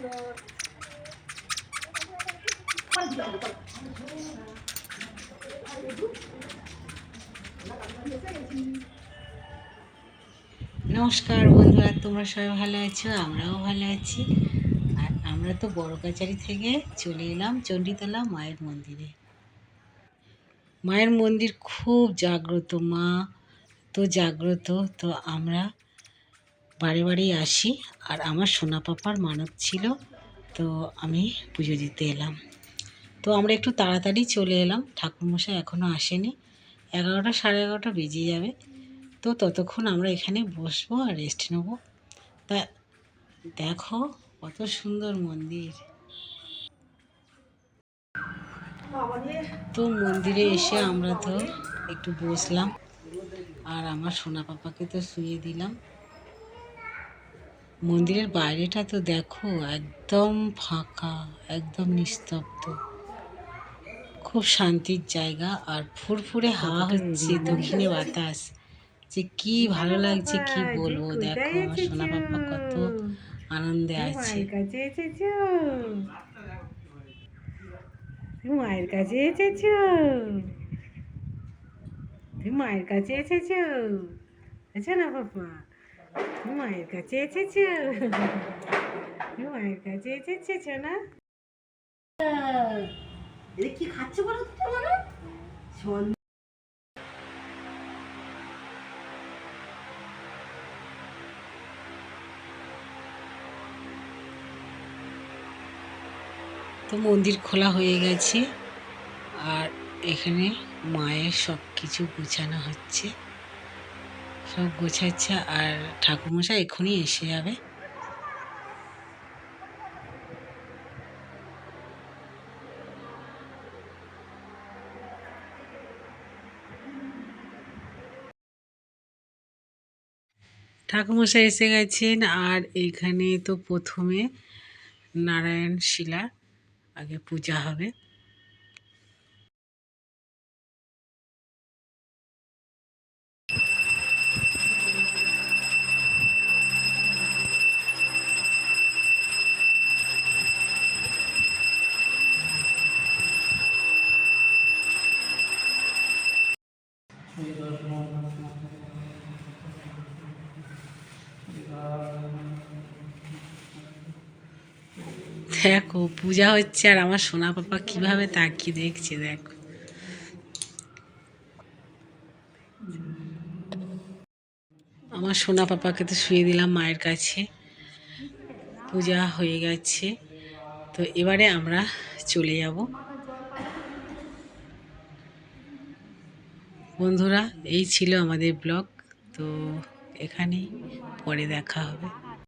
নমস্কার বন্ধুরা, তোমরা সবাই ভালো আছো? আমরাও ভালো আছি। আর আমরা তো বড় কাচারি থেকে চলে এলাম চণ্ডীতলা মায়ের মন্দিরে। মায়ের মন্দির খুব জাগ্রত মা, তো জাগ্রত, তো আমরা বাড়ি বাড়ি আসি। আর আমার সোনা পাপার মানত ছিল, তো আমি পুজো দিতে এলাম। তো আমরা একটু তাড়াতাড়ি চলে এলাম, ঠাকুরমশাই এখনও আসেনি। এগারোটা সাড়ে এগারোটা বেজে যাবে। তো ততক্ষণ আমরা এখানে বসবো আর রেস্ট নেব। তা দেখো কত সুন্দর মন্দির। তো মন্দিরে এসে আমরা তো একটু বসলাম। আর আমার সোনা পাপাকে তো শুয়ে দিলাম। মন্দিরের বাইরেটা তো দেখো একদম ফাঁকা একদম নিস্তব্ধ। খুব শান্তির জায়গা আর ফুরফুরে হাওয়া হচ্ছে দক্ষিণে বাতাস। যে কি ভালো লাগছে কি বলব? দেখো আমার সোনা পাপা কত আনন্দে আছে। মায়ের কাছে এসেছ। তুমি মায়ের কাছে এসেছ। তুমি মায়ের কাছে এসেছ। আচ্ছা না তুমি মায়ের কাছে এসেছ মায়ের কাছে এসেছ না এটা কি খাচ্ছে বলো তো মানে তো মন্দির খোলা হয়ে গেছে। আর এখানে মায়ের সব কিছু গোছানো হচ্ছে। সব গোছাচ্ছে আর ঠাকুরমশাই এক্ষুনি এসে যাবে। ঠাকুমশাই এসে গেছেন আর এখানে তো প্রথমে নারায়ণ শিলা, আগে পূজা হবে। দেখো, পূজা হচ্ছে আর আমার সোনা পাপা কীভাবে তাকিয়ে দেখছে, দেখো। আমার সোনা পাপাকে তো শুয়ে দিলাম মায়ের কাছে। পূজা হয়ে গেছে। তো এবারে আমরা চলে যাব। বন্ধুরা এই ছিল আমাদের ব্লগ। তো এখানেই পরে দেখা হবে।